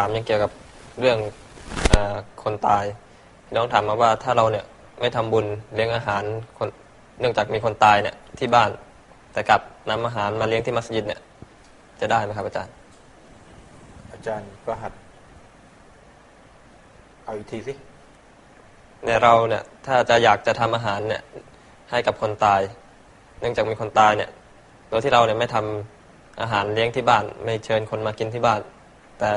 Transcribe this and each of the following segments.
ถามยังเกี่ยวกับเรื่องเออคนตายพี่น้องถามมาว่าถ้าเราเนี่ยไม่ทำบุญเลี้ยงอาหารคนเนื่องจากมีคนตายเนี่ยที่บ้าน แต่กลับนำอาหารมาเลี้ยงที่มัสยิดเนี่ย จะได้ไหมครับอาจารย์ อาจารย์ประหัตเอาอีกทีสิในเราเนี่ย ถ้าจะอยากจะทำอาหารเนี่ย ให้กับคนตาย เนื่องจากมีคนตายเนี่ยโดยที่เราเนี่ยไม่ทำอาหารเลี้ยงที่บ้าน ไม่เชิญคนมากินที่บ้าน แต่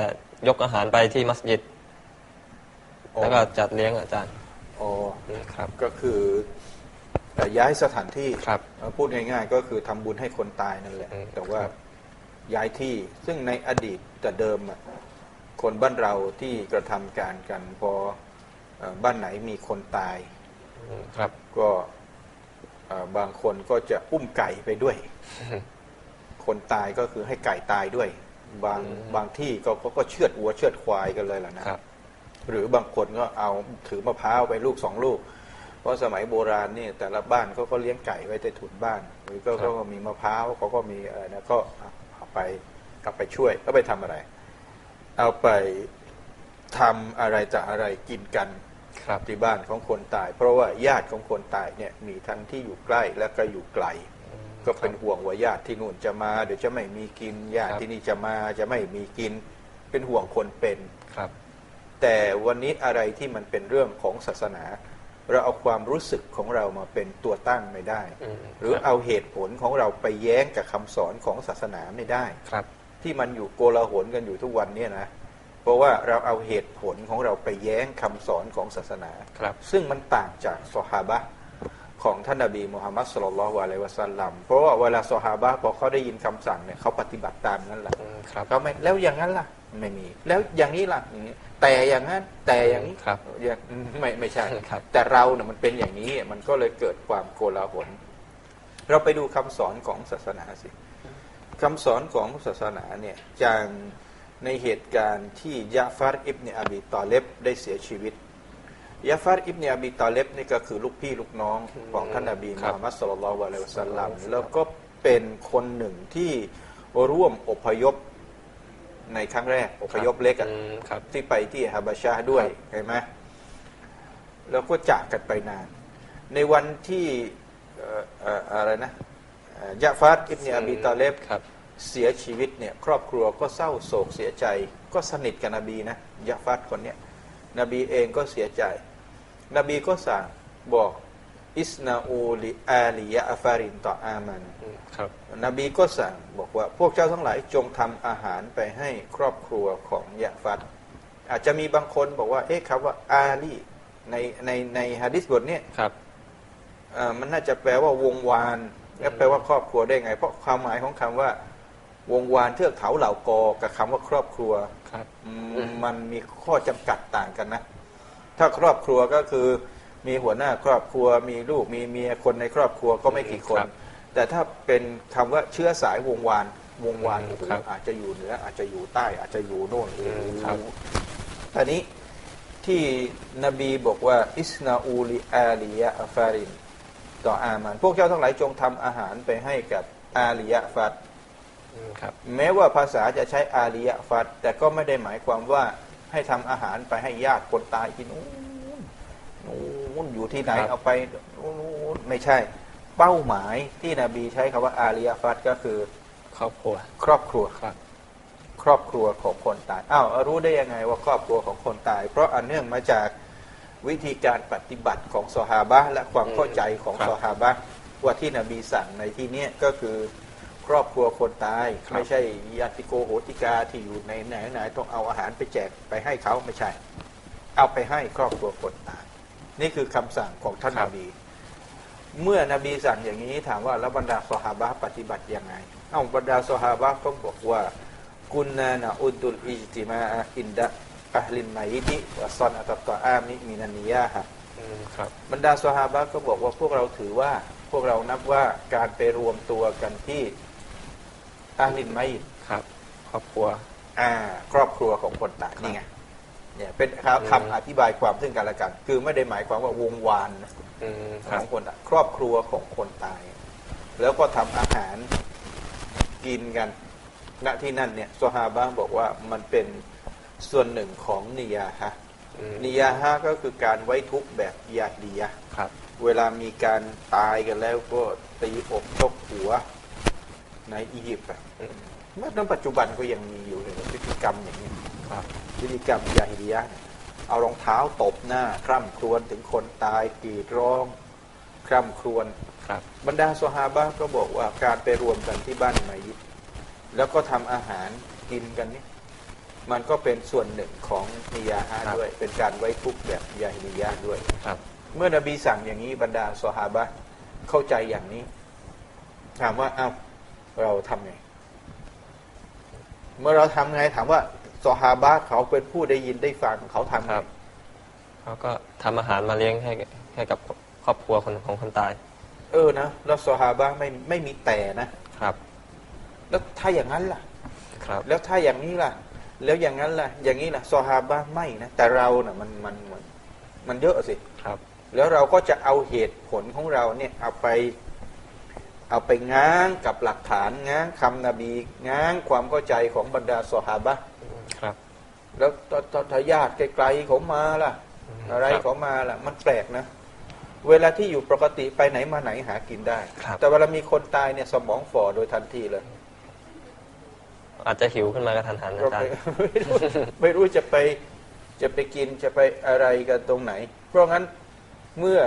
ยกอาหารไปที่มัสยิด แล้วก็จัดเลี้ยงอาจารย์โอ้ครับก็คือเอ่อย้ายสถานที่ครับเอ่อพูดง่ายๆ ก็คือทำบุญให้คนตายนั่นแหละอืมแต่ว่าครับย้ายที่ซึ่งในอดีตแต่เดิมอะคนบ้านเราที่กระทำการกันพอเอ่อบ้านไหนมีคนตายอืมครับก็เอ่อบางคนก็จะอุ้มไก่ไปด้วย คนตายก็คือให้ไก่ตายด้วย บางอืมบางที่ก็ก็ก็เชือดวัวเชือดควายกันเลยล่ะนะครับ หรือบางคนก็เอาถือมะพร้าวไปลูกสองลูก เพราะสมัยโบราณนี่แต่ละบ้านเขาก็เลี้ยงไก่ไว้ใต้ถุนบ้าน หรือก็ครับ ก็มีมะพร้าวเขาก็มีอะไรนะก็เอาเอาไปกลับไปช่วยก็ไปทำอะไร เอาไปทำอะไรจะอะไรกินกัน ครับที่บ้านของคนตาย เพราะว่าญาติของคนตายเนี่ยมีทั้งที่อยู่ใกล้และก็อยู่ไกล ก็เป็นห่วงว่าญาติที่นู่นจะมา เดี๋ยวจะไม่มีกินญาติครับที่นี่จะมาจะไม่มีกิน เป็นห่วงคนเป็นครับ แต่วันนี้อะไรที่มันเป็นเรื่องของศาสนา เราเอาความรู้สึกของเรามาเป็นตัวตั้งไม่ได้อืมหรือครับเอาเหตุผลของเราไปแย้งกับคำสอนของศาสนาไม่ได้ครับ ที่มันอยู่โกลาหลกันอยู่ทุกวันเนี่ยนะเพราะว่าเราเอาเหตุผลของเราไปแย้งคำสอนของศาสนาครับ ซึ่งมันต่างจากซอฮาบะห์ ของท่านนบีมุฮัมมัดสุลลัลลอฮุอะลัยฮิวะสัลลัมเพราะว่าเวลาซอฮาบะห์พอเขาได้ยินคำสั่งเนี่ยเขาปฏิบัติตามนั้นแหละอืมครับเขาไม่แล้วอย่างนั้นล่ะไม่มี แล้วอย่างนี้ล่ะอย่างนี้แต่อย่างนั้นแต่อย่างนี้ครับอย่างไม่ไม่ใช่ครับแต่เราเนี่ยมันเป็นอย่างนี้มันก็เลยเกิดความโกลาหลเราไปดูคำสอนของศาสนาสิคำสอนของศาสนาเนี่ยจากในเหตุการณ์ที่ยะฟาร์อิบเนอบีตอเลบได้เสียชีวิต ยะฟาร์อิบเนอบีตอเลบนี่ก็คือลูกพี่ลูกน้องของท่านนบีครัมุบฮัมมัดสุลลัลลอฮุอะลัยฮิวะสัลลัมแล้วก็เป็นคนหนึ่งที่ร่วมอพยพในครั้งแรกอพยพเล็กอะอืมครับที่ไปที่ฮาบาชาด้วยครับเห็นไหมแล้วก็จากกันไปนาน ในวันที่เอ่อเอ่ออะไรนะเอ่อยะฟาดอิบเนอบีตาเลบครับเสียชีวิตเนี่ยครอบครัวก็เศร้าโศกเสียใจ ก็สนิทกับนบีนะยะฟาดคนเนี้ยนบีเองก็เสียใจ นบีก็สั่งบอกอิสนาอูลิอาลียะอาฟารินต่ออามันอืมครับนบีก็สั่งบอกว่าพวกเจ้าทั้งหลายจงทำอาหารไปให้ครอบครัวของยะฟัดอาจจะมีบางคนบอกว่า เอ๊ะคำว่าอาลีในในในฮะดิษบทเนี้ยครับเอ่อมันน่าจะแปลว่าวงวานแล้วแปลว่าครอบครัวได้ไง เพราะความหมายของคำว่าวงวานเทือกเขาเหล่ากอกับคำว่าครอบครัวครับอืมมันมีข้อจำกัดต่างกันนะ ถ้าครอบครัวก็คือมีหัวหน้าครอบครัวมีลูกมีเมียคนในครอบครัวก็ไม่กี่คน ครับแต่ถ้าเป็นคำว่าเชื้อสายวงวานวงวานอืมโอ้โหครับอาจจะอยู่เหนืออาจจะอยู่ใต้อาจจะอยู่โน่นอืมครับ อันนี้ที่นบีบอกว่าอิสนาอูลิอาลียะอัฟาริน ต่ออามัน พวกเจ้าทั้งหลายจงทำอาหารไปให้กับอาลียะฟัดอืมครับ แม้ว่าภาษาจะใช้อาลียะฟัดแต่ก็ไม่ได้หมายความว่า ให้ทำอาหารไปให้ญาติคนตายที่นู้นนู้นอยู่ที่ไหนครับเอาไปนู้นไม่ใช่ เป้าหมายที่นบีใช้คำว่าอาลียะฟัดก็คือ ครอบครัว ครอบครัวครับ ครอบครัวของคนตายอ้าวรู้ได้ยังไงว่าครอบครัวของคนตาย เพราะอันเนื่องมาจากวิธีการปฏิบัติของซอฮาบะห์และความเข้าใจของครับซอฮาบะห์ว่าที่นบีสั่งในที่เนี้ยก็คือ ครอบครัวคนตาย ครับ ไม่ใช่ญาติโกโหติกาที่อยู่ในไหนไหนๆต้องเอาอาหารไปแจกไปให้เขาไม่ใช่ เอาไปให้ครอบครัวคนตาย นี่คือคำสั่งของท่านนบี เมื่อนบีสั่งอย่างนี้ถามว่าแล้วบรรดาซอฮาบะห์ปฏิบัติยังไง เอ้าบรรดาซอฮาบะห์ก็บอกว่ากุนนานะอุดุลอิจติมาอะอินดะอัลลินไมติวะซอนอัตตออามิมินันนิยาฮะ อืมครับบรรดาซอฮาบะห์ก็บอกว่าพวกเราถือว่าพวกเรานับว่าการไปรวมตัวกันที่ อัลลินไมตครับ ครอบครัว อ่า ครอบครัวของคนตายครับนี่ไงเนี่ยเป็นคำอืมคำอธิบายความซึ่งกันและกัน คือไม่ได้หมายความว่าวงวานนะอืมคขรัอบงคนตายครอบครัวของคนตาย แล้วก็ทำอาหารกินกันณที่นั่นเนี่ยซอฮาบะห์บอกว่ามันเป็นส่วนหนึ่งของนิยาฮะอืมนิยาฮะก็คือการไว้ทุกข์แบบยาดียะห์ครับเวลามีการตายกันแล้วก็ตีอกชกหัว ในอียิปต์อะอืมเมื่อปัจจุบันก็ยังมีอยู่เลยพฤติกรรมอย่างนี้ครับพฤติกรรมยาฮิดียะห์เนี่ยเอารองเท้าตบหน้าคร่ำครวญถึงคนตายกรีดร้องคร่ำครวญครับบรรดาสหาบะห์ก็บอกว่าการไปรวมกันที่บ้านมัยิดแล้วก็ทำอาหารกินกันนี่มันก็เป็นส่วนหนึ่งของนิยาฮะห์ด้วย เป็นการไว้ทุกข์แบบยาฮิดียะห์ด้วยครับเมื่อนบีสั่งอย่างนี้บรรดาสหาบะห์เข้าใจอย่างนี้ ถามว่าเอ้า เราทำไง เมื่อเราทำไงถามว่าสหาบะห์เขาเป็นผู้ได้ยินได้ฟังเขาทำไงครับเขาก็ทำอาหารมาเลี้ยงให้ให้กับครอบครัวคนของคนตาย เออนะแล้วสหาบะห์ไม่ไม่มีแต่นะครับ แล้วถ้าอย่างนั้นล่ะ ครับ แล้วถ้าอย่างนี้ล่ะ แล้วอย่างนั้นล่ะ อย่างนี้ล่ะสหาบะห์ไม่นะแต่เราน่ะมันมันมันมันเยอะสิครับ แล้วเราก็จะเอาเหตุผลของเราเนี่ยเอาไป เอาไปง้างกับหลักฐานง้างคำนบีง้างความเข้าใจของบรรดาสหาบะห์ครับ แล้วตตทายาทไกลๆเขามาล่ะ อะไรครับเขามาล่ะ มันแปลกนะ เวลาที่อยู่ปกติไปไหนมาไหนหากินได้ครับแต่เวลามีคนตายเนี่ยสมองฝ่อโดยทันทีเลย อาจจะหิวขึ้นมากระทันหันก็อาจารไม่ย์ไม่รู้ไม่รู้จะไปจะไปกินจะไปอะไรกันตรงไหน เพราะงั้นเมื่อ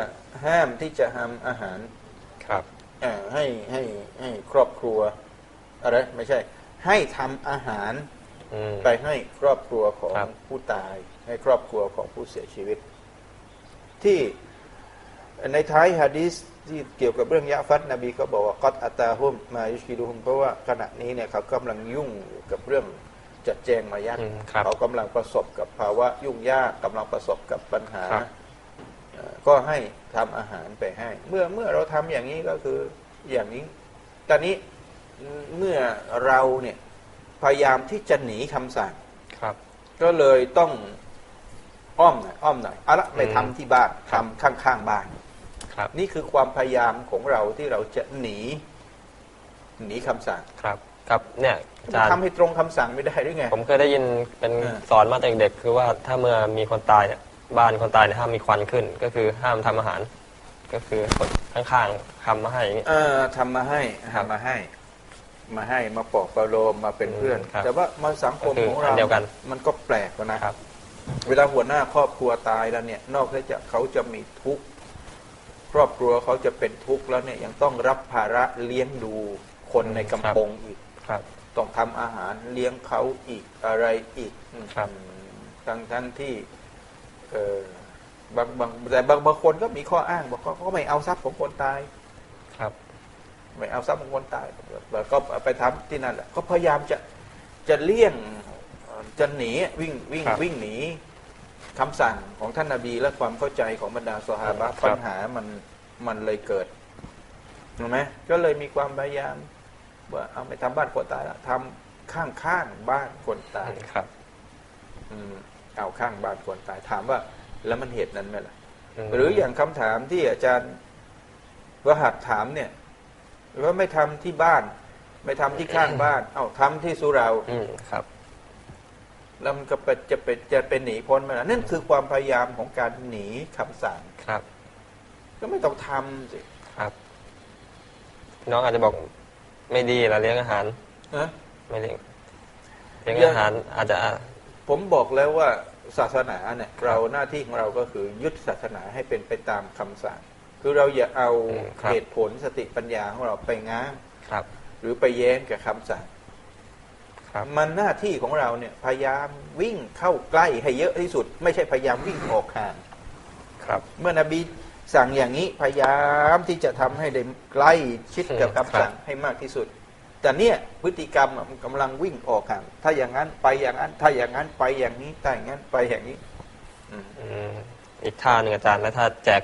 ห้ามที่จะทำอาหารครับเอ่อ ให้ให้ให้ครอบครัวอะไรไม่ใช่ ให้ทำอาหารอืมไปให้ครอบครัวของครับผู้ตาย ให้ครอบครัวของผู้เสียชีวิต ที่ในท้ายฮะดีษที่เกี่ยวกับเรื่องยะฟัดนบีก็บอกว่ากัดอัตาฮุมมายุชิดุฮุมเพราะว่าขณะนี้เนี่ยเขากำลังยุ่งอยู่กับเรื่องจัดแจงมายัดอืมครับเขากำลังประสบกับภาวะยุ่งยากกำลังประสบกับปัญหาครับเอ่อ ก็ให้ทำอาหารไปให้ เมื่อเมื่อเราทำอย่างนี้ก็คืออย่างนี้ ตอนนี้เมื่อเราเนี่ยพยายามที่จะหนีคำสั่งครับ ก็เลยต้องอ้อมหน่อยอ้อมหน่อยเอาละไปอืมทำที่บ้านครัทำบข้างๆบ้านครับ นี่คือความพยายามของเราที่เราจะหนี หนีคำสั่งครับ ครับเนี่ยอาจารย์ทำให้ตรงคำสั่งไม่ได้หรือไง ผมเคยได้ยินเป็นเออสอนมาแต่เด็กๆคือว่าถ้าเมื่อมีคนตายเนี่ย บ้านคนตายเนี่ยห้ามมีควันขึ้น ก็คือห้ามทำอาหาร ก็คือคนข้างๆทำมาให้อย่างนี้ เออทำมาให้ครับทำมาให้ มาให้มาปลอกประโลมมาเป็นเพื่อนอืมครับแต่ว่ามาสังคมก็คือของอัเรานเดียวกัน มันก็แปลกนะครับ เวลาหัวหน้าครอบครัวตายแล้วเนี่ย นอกจากเขาจะมีทุกข์ครอบครัวเขาจะเป็นทุกข์แล้วเนี่ยยังต้องรับภาระเลี้ยงดูคนในกำปงอีก ครับต้องทำอาหารเลี้ยงเขาอีกอะไรอีกครับอืมทั้งทั้งที่ เออบางบางแต่บางบางคนก็มีข้ออ้างบอกเขาเขาไม่เอาทรัพย์ของคนตาย ครับ ไม่เอาทรัพย์ของคนตายแล้วก็ไปทำที่นั่นแหละก็พยายามจะจะเลี่ยงจะหนีวิ่งวิ่งครับวิ่งหนีคำสั่งของท่านนาบีและความเข้าใจของบรรดาสหาบะครับปัญหามันมันเลยเกิดถูกไหมก็เลยมีความพยายามว่าเอาไปทำบ้านคนตายแล้วทำข้างข้างๆบ้านคนตายครับ อืม เอาข้างบ้านคนตายถามว่า แล้วมันเหตุนั้นไหมล่ะมหรืออย่างคำถามที่อาจารย์วหัดถามเนี่ยว่าไม่ทำที่บ้าน ไม่ทำที่ข้างบ้าน เอ้าทำที่สุเราอืมครับแล้วมันก็เป็นจะเป็นจะเป็นหนีพ้นไหมล่ะนั่นคือความพยายามของการหนีคำสั่งครับ ก็ไม่ต้องทำสิครับพี่น้องอาจจะบอกไม่ดีละเลี้ยงอาหารนะไม่เลี้ยงเลี้ยงเลี้ยงอาหารอาจจะ ผมบอกแล้วว่า ศาสนาเนี่ยเราหน้าที่ของเราก็คือยึดศาสนาให้เป็นไปตามคำสั่ง คือเราอย่าเอาอืมครับเหตุผลสติปัญญาของเราไปง้างครับ หรือไปแย้งกับคำสั่งครับมันหน้าที่ของเราเนี่ยพยายามวิ่งเข้าใกล้ให้เยอะที่สุด ไม่ใช่พยายามวิ่งออกห่างครับ เมื่อนบีสั่งอย่างนี้พยายามที่จะทำให้ได้ใกล้ชิดกับครับคำสั่งให้มากที่สุด แต่เนี่ยพฤติกรรมอะมันกำลังวิ่งออกห่างถ้าอย่างนั้นไปอย่างนั้น ถ้าอย่างนั้นไปอย่างนี้ถ้าอย่างนั้นไปอย่างนี้อืมอืมอีกท่าหนึ่งอาจารย์แล้วถ้าแจก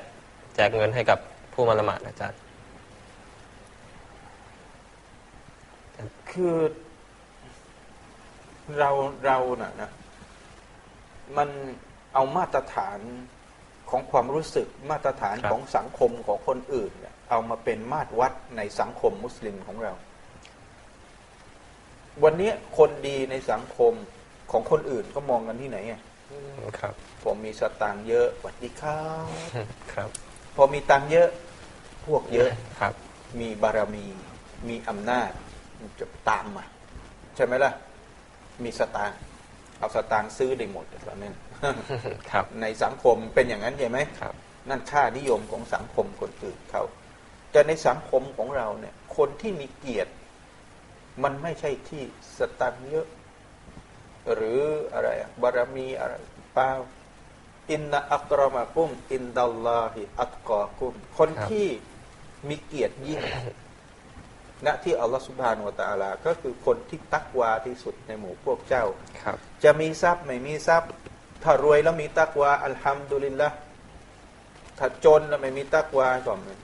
แจกเงินให้กับผู้มาละหมาดอาจารย์ คือเราเราน่ะนะมันเอามาตรฐานของความรู้สึกมาตรฐานครับของสังคมของคนอื่นเนี่ยเอามาเป็นมาตรวัดในสังคมมุสลิมของเรา วันนี้คนดีในสังคมของคนอื่นก็มองกันที่ไหนอะครับพอมีสตางค์เยอะสวัสดีครับครับ พอมีตังค์เยอะ พวกเยอะครับ มีบารมี มีอำนาจมันจะตามมาใช่ไหมล่ะ มีสตางค์เอาสตางค์ซื้อได้หมดตอนนั้นครับ ในสังคมเป็นอย่างนั้นใช่ไหมครับ นั่นค่านิยมของสังคมคนอื่นเขาแต่ในสังคมของเราเนี่ย คนที่มีเกียรติ มันไม่ใช่ที่สตังค์เยอะ หรืออะไรอะบารมีอะไรเปล่าอินนะอักรมากุม อินดัลลาฮิอัตกอกุม คนครับที่มีเกียรติยิ่งณที่อัลลอฮฺสุบฮานุวะตะอาลา ก็คือคนที่ตักวาที่สุดในหมู่พวกเจ้าครับจะมีทรัพย์ไม่มีทรัพย์ ถ้ารวยแล้วมีตักวาอัลฮัมดุลิลละถ้าจนแล้วไม่มีตักวาก็ไม่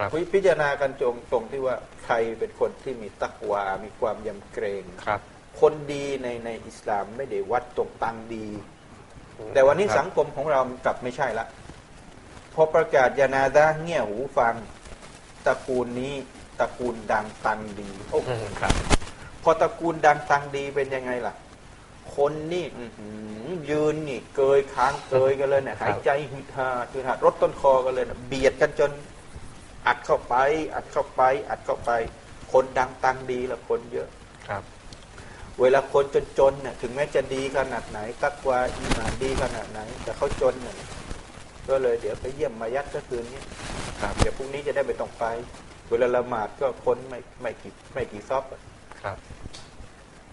ครับวิพิจารณากันตรงตรงที่ว่าใครเป็นคนที่มีตักวา มีความยำเกรงครับ คนดีในในอิสลามไม่ได้วัดตรงตังดี แต่วันนี้ครับสังคมของเรามันกลับไม่ใช่ละพอประกาศยานาดาเงี่ยหูฟังตระกูลนี้ตระกูลดังตังดีโอ้อืมครับ พอตระกูลดังตังดีเป็นยังไงล่ะ คนนี่อื้อหือยืนนี่ เกยค้างเกยกันเลยเนี่ยครับหายใจหึดหาดหึดหาดรถต้นคอกันเลยนะเบียดกันจน อัดเข้าไป อัดเข้าไป อัดเข้าไป คนดังตังดีละคนเยอะครับ เวลาคนจนๆเนี่ยถึงแม้จะดีขนาดไหนตักวาอีหมานดีขนาดไหน แต่เขาจนเนี่ยก็เลยเดี๋ยวไปเยี่ยมมายัดก็คืนนี้ครับเดี๋ยวพรุ่งนี้จะได้ไม่ต้องไป เวลาละหมาดก็คนไม่ไม่กี่ไม่กี่ซอบอะครับ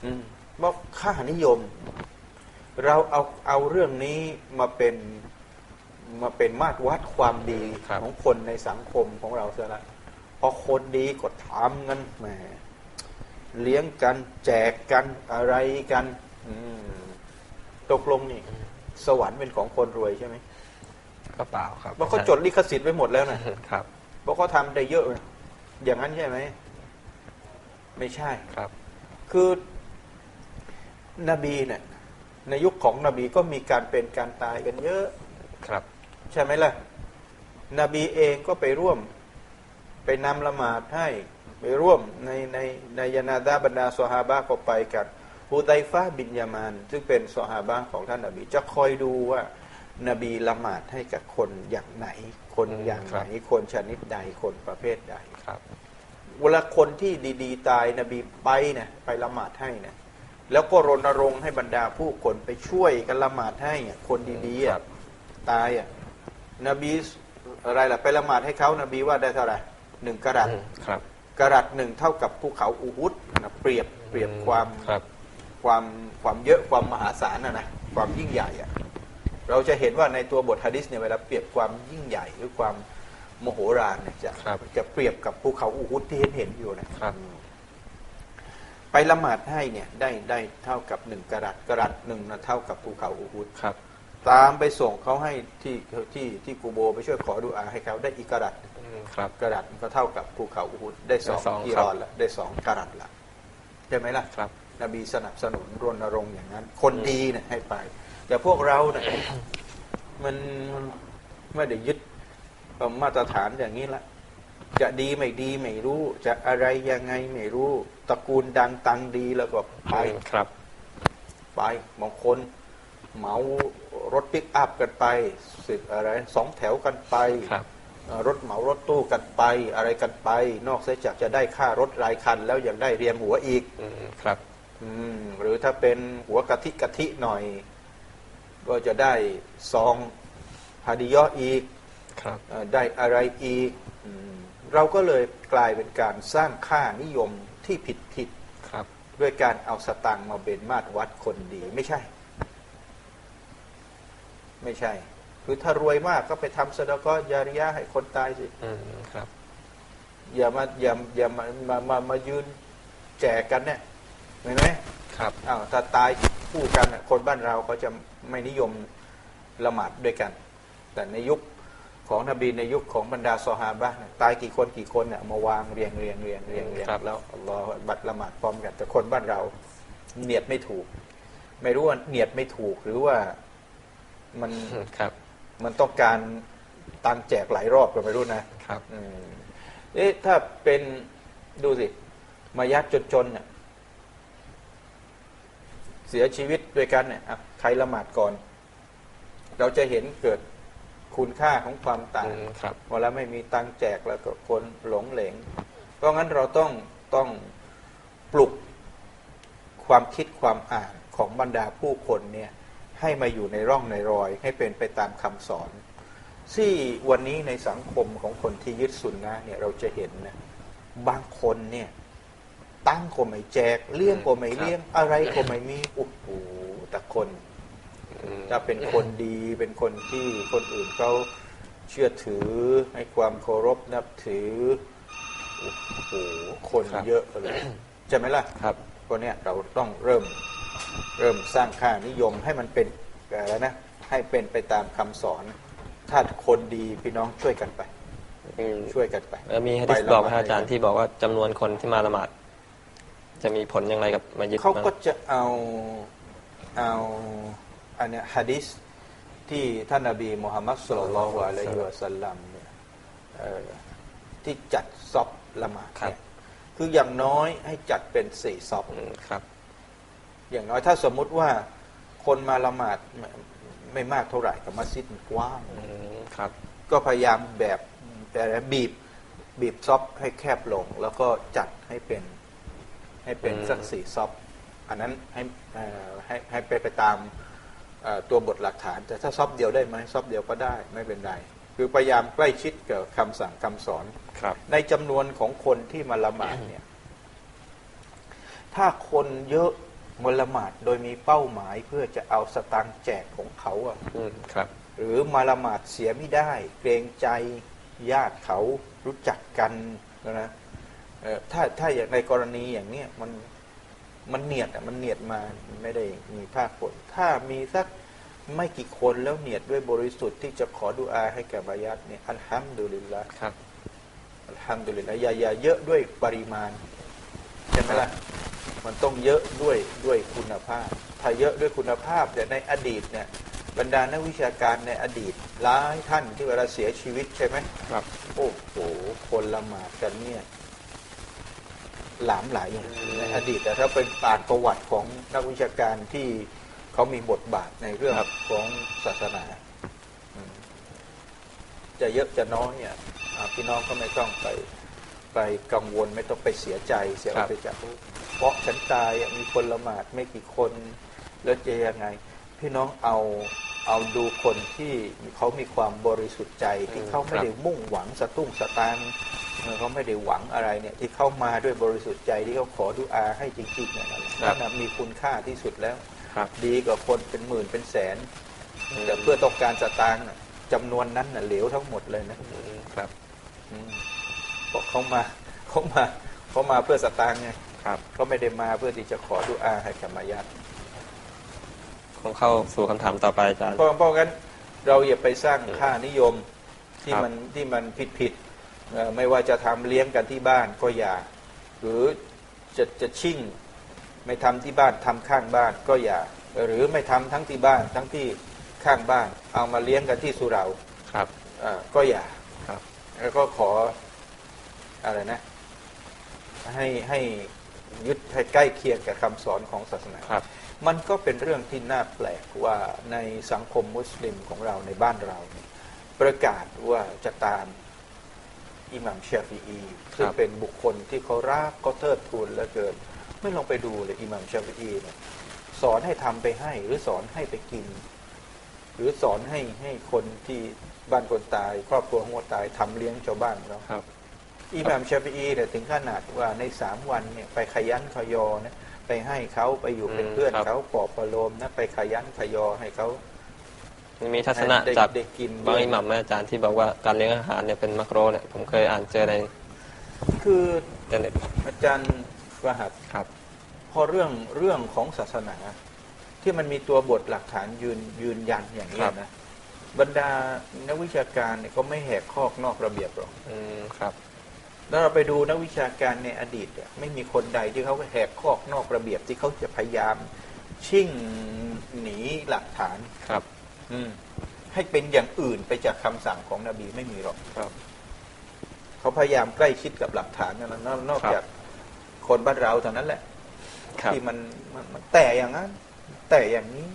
อืมบอกค่านิยม เราเอาเอาเรื่องนี้มาเป็น มาเป็นมาตรวัดความดีครับ ของคนในสังคมของเราเสียละพอคนดีก็ทำกันแหมเลี้ยงกันแจกกันอะไรกัน อืมตกลงนี่ สวรรค์เป็นของคนรวยใช่ไหมก็เปล่าครับเพราะเขาจดลิขสิทธิ์ไว้หมดแล้วนะ ครับเพราะเขาทำได้เยอะนะอย่างนั้นใช่ไหม ไม่ใช่ ครับ คือนบีเนี่ยในยุคของนบีก็มีการเป็นการตายกันเยอะ ครับ ใช่ไหมล่ะ นบีเองก็ไปร่วม ไปนำละหมาดให้ ไปร่วมในในในยานาดาบรรดาสหาบะก็ไปกันฮูไดฟาบินยามาน ซึ่งเป็นสหาบะของท่านนบี จะคอยดูว่านบีละหมาดให้กับคนอย่างไหน คนอืมอย่างครัไหนบคนชนิดใดคนประเภทใดครับเวลาคนที่ดีๆ ตายนบีไปเนี่ยไปละหมาดให้เนี่ยแล้วก็รณรงค์ให้บรรดาผู้คนไปช่วยกันละหมาดให้อะคนดีๆครัอะบตายอะ นบีอะไรล่ะไปละหมาดให้เขานบีว่าได้เท่าไหร่หนึ่งกะรัตอืมครับกะรัตหนึ่งเท่ากับภูเขาอูฮุดนะเปรียบเปรียบความครับความความเยอะความมหาศาลนะนะความยิ่งใหญ่อะเราจะเห็นว่าในตัวบทฮะดิษเนี่ยเวลาเปรียบความยิ่งใหญ่หรือความโมโหรานเนี่ยจะครับจะเปรียบกับภูเขาอูฮุดที่เห็นเห็นอยู่นะครับ ไปละหมาดให้เนี่ยได้ได้เท่ากับหนึ่งกะรัตกะรัตหนึ่งนะเท่ากับภูเขาอูฮุดครับ ตามไปส่งเขาให้ที่ที่ที่กูโบไปช่วยขอดูอาให้เขาได้อีกกะรัตอืมครับกะรัตมันก็เท่ากับภูเขาอูฮุดได้สองได้สองกิครัรบอนละได้สองกะรัตละใช่ไหมล่ะครับ นบีสนับสนุนรณรงค์อย่างนั้น คนดีเนี่ยให้ไป แต่พวกเราเนี่ยมันมันไม่ได้ยึดมาตรฐานอย่างนี้ละจะดีไม่ดีไม่รู้ จะอะไรยังไงไม่รู้ตระกูลดังตังดีแล้วก็ไปอืมครับ ไปบางคนเหมา รถปิกอัพกันไปสิบอะไรสองแถวกันไปครับเอ่อรถเหมารถตู้กันไปอะไรกันไป นอกเสียจากจะได้ค่ารถรายคัน แล้วยังได้เรียงหัวอีกอืมครับอืมหรือถ้าเป็นหัวกะทิกะทิหน่อย ก็จะได้ซองฮาดิยออีกครับเอ่อได้อะไรอีกอืมเราก็เลยกลายเป็นการสร้างค่านิยมที่ผิดผิดครับๆด้วยการเอาสตังค์มาเป็นมาตรวัดคนดีไม่ใช่ ไม่ใช่ คือถ้ารวยมากก็ไปทำสะดะก็ยาริยะให้คนตายสิอืมครับ อย่ามาอย่าอย่ามามามามายืนแจกกันเนี่ยเห็นไหมครับอ้าวถ้าตายคู่กันน่ะคนบ้านเราเขาจะไม่นิยมละหมาดด้วยกัน แต่ในยุคของนบีในยุคของบรรดาซอฮาบะห์เนี่ยตายกี่คนกี่คนเนี่ยมาวางเรียงเรียงเรียงเรียงเรียงครับแล้วอัลลอฮฺบัตรละหมาดพร้อมกันแต่คนบ้านเราเนียดไม่ถูก ไม่รู้ว่าเนียดไม่ถูกหรือว่า มันอืมครับ มันต้องการตังค์แจกหลายรอบก็ไม่รู้นะครับอืมเอ๊ะถ้าเป็นดูสิ มายัดจนๆเนี่ยเสียชีวิตด้วยกันเนี่ยอะใครละหมาดก่อน เราจะเห็นเกิดคุณค่าของความต่างอืมครับเวลาไม่มีตังค์แจกแล้วก็คนหลงเหลง เพราะงั้นเราต้องต้องปลุกความคิดความอ่านของบรรดาผู้คนเนี่ย ให้มาอยู่ในร่องในรอย ให้เป็นไปตามคำสอน ที่วันนี้ในสังคมของคนที่ยึดสุนนะเนี่ยเราจะเห็นนะบางคนเนี่ยตั้งก็ไม่แจก เลี้ยงก็ไม่เลี้ยงอะไรก็ไม่มีโอ้โหแต่คนอืมถ้าเป็นคนดีเป็นคนที่คนอื่นเขาเชื่อถือให้ความเคารพนับถือโอ้โหคนครับเยอะเลยใช่ไหมล่ะครับก็เนี่ยเราต้องเริ่ม เริ่มสร้างค่านิยมให้มันเป็นอะไรนะให้เป็นไปตามคำสอน ถ้าคนดีพี่น้องช่วยกันไปอืมช่วยกันไปแล้วมีฮะไปดิษละบอกหไหมมาดครับอาจารย์ที่บอกว่าจำนวนคนที่มาละหมาดจะมีผลอย่างไรกับมายิดเขาก็บ้างจะเอาเอาอันเนี้ยฮะดิษที่ท่านนบีมุฮัมมัดสุลลัลลอฮุอะลัยฮิวะสัลลัมเนี่ยเอ่อที่จัดซอบละหมาดเนี่ยคืออย่างน้อยให้จัดเป็นสี่ซอบอืมครับ อย่างน้อยถ้าสมมุติว่าคนมาละหมาดไม่ไม่มากเท่าไหร่กับมัสยิดมันกว้างอืมครับ ก็พยายามแบบแต่บีบบีบซอบให้แคบลง แล้วก็จัดให้เป็นให้เป็นอืมสักสี่ซอบอันนั้นให้เอ่อให้ให้ไปนไปตามเอ่อตัวบทหลักฐาน แต่ถ้าซอบเดียวได้ไหมซอบเดียวก็ได้ไม่เป็นไรคือพยายามใกล้ชิดกับคำสั่งคำสอนครับ ในจำนวนของคนที่มาละหมาดเนี่ย ถ้าคนเยอะ มาละหมาดโดยมีเป้าหมายเพื่อจะเอาสตังค์แจกของเขาอะอืมครับ หรือมาละหมาดเสียไม่ได้ เกรงใจญาติเขารู้จักกันนะเอ่อถ้าถ้าอย่างในกรณีอย่างเนี้ยมันมันเนียดอะมันเนียดมาไม่ได้มีภาคผล ถ้ามีสักไม่กี่คนแล้วเนียดด้วยบริสุทธิ์ที่จะขอดุอาให้แก่บายัดเนี่ยอัลฮัมดุลิลละครับ อัลฮัมดุลิลละอย่าอย่าเยอะด้วยปริมาณใช่ไหมล่ะ มันต้องเยอะด้วยด้วยคุณภาพ ถ้าเยอะด้วยคุณภาพแต่ในอดีตเนี่ยบรรดานักวิชาการในอดีตหลายท่านที่เวลาเสียชีวิตใช่ไหมครับ โอ้โหคนละหมาดกันเนี่ยหลามหลายอย่างในอดีตแต่ถ้าเป็นอ่านประวัติของนักวิชาการที่เขามีบทบาทในเรื่องครับของศาสนาอืมจะเยอะจะน้อยเนี่ยอ่าพี่น้องก็ไม่ต้องไปไปกังวลไม่ต้องไปเสียใจเสียไปจาก เพราะฉันตายอะมีคนละหมาดไม่กี่คน แล้วจะยังไง พี่น้องเอาเอาดูคนที่เขามีความบริสุทธิ์ใจที่เขาไม่ได้มุ่งหวังสตุ้งสตางค์เออเขาไม่ได้หวังอะไรเนี่ยที่เขามาด้วยบริสุทธิ์ใจที่เขาขอดุอาให้จริงๆเนี่ยนั่นแหละนั่นนะมีคุณค่าที่สุดแล้วครับดีกว่าคนเป็นหมื่นเป็นแสนแต่เพื่อต้องการสตางค์น่ะจำนวนนั้นน่ะเหลวทั้งหมดเลยนะอืมครับอืมเพราะเขามาเขามาเขามาเพื่อสตางค์ไง ครับเขาไม่ได้มาเพื่อที่จะขอดุอาให้กับมายัดคงเข้าสู่คำถามต่อไปอาจารย์เพราะเพราะงั้นเราอย่าไปสร้างค่านิยมที่ครับมันที่มันผิดผิดๆเอ่อไม่ว่าจะทำเลี้ยงกันที่บ้านก็อย่า หรือจะจะชิ่งไม่ทำที่บ้านทำข้างบ้านก็อย่า หรือไม่ทำทั้งที่บ้านทั้งที่ข้างบ้าน เอามาเลี้ยงกันที่สุเหราครับเอ่อก็อย่าครับ แล้วก็ขออะไรนะ ให้ให้ ยึดให้ใกล้เคียงกับคำสอนของศาสนาครับ มันก็เป็นเรื่องที่น่าแปลกว่าในสังคมมุสลิมของเราในบ้านเราเนี่ยประกาศว่าจะตามอิหมัมชาฟีอีซึ่งเป็นบุคคลที่เขารักเขาเทิดทูนเหลือเกิน ไม่ลองไปดูเลยอิหมัมชาฟีอีเนี่ยสอนให้ทำไปให้หรือสอนให้ไปกิน หรือสอนให้ให้คนที่บ้านคนตาย ครอบครัวของคนตายทำเลี้ยงชาวบ้านเราครับ อิหม่ามชาฟีอีเนี่ยถึงขนาดว่าในสามวันเนี่ยไปขยันขยอนะไปให้เขาไปอยู่เป็นอืมเพื่อนครับเขาปลอบประโลมนะไปขยันขยอให้เขามีทัศนะได้จากได้กินบางอิหมัมแม่อาจารย์ที่บอกว่าการเลี้ยงอาหารเนี่ยเป็นมักโรเนี่ยผมเคยอ่านเจอในคืออินเทอร์เน็ตอาจารย์ประหัตครับ พอเรื่องเรื่องของศาสนา ที่มันมีตัวบทหลักฐานยืนยืนยันอย่างนี้ครับนะบรรดานักวิชาการเนี่ยก็ไม่แหกข้อนอกระเบียบหรอกอืมครับ แล้วเราไปดูนักวิชาการในอดีตเนี่ยไม่มีคนใดที่เขาแหกข้อนอกระเบียบที่เขาจะพยายามชิ่งหนีหลักฐานครับ อืมให้เป็นอย่างอื่นไปจากคำสั่งของนบีไม่มีหรอกครับ เขาพยายามใกล้ชิดกับหลักฐานนั่นนะนอกครับจากคนบ้านเราเท่านั้นแหละครับที่มันมันมันแต่อย่างนั้น แต่อย่างนี้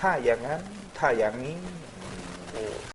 ถ้าอย่างนั้น ถ้าอย่างนี้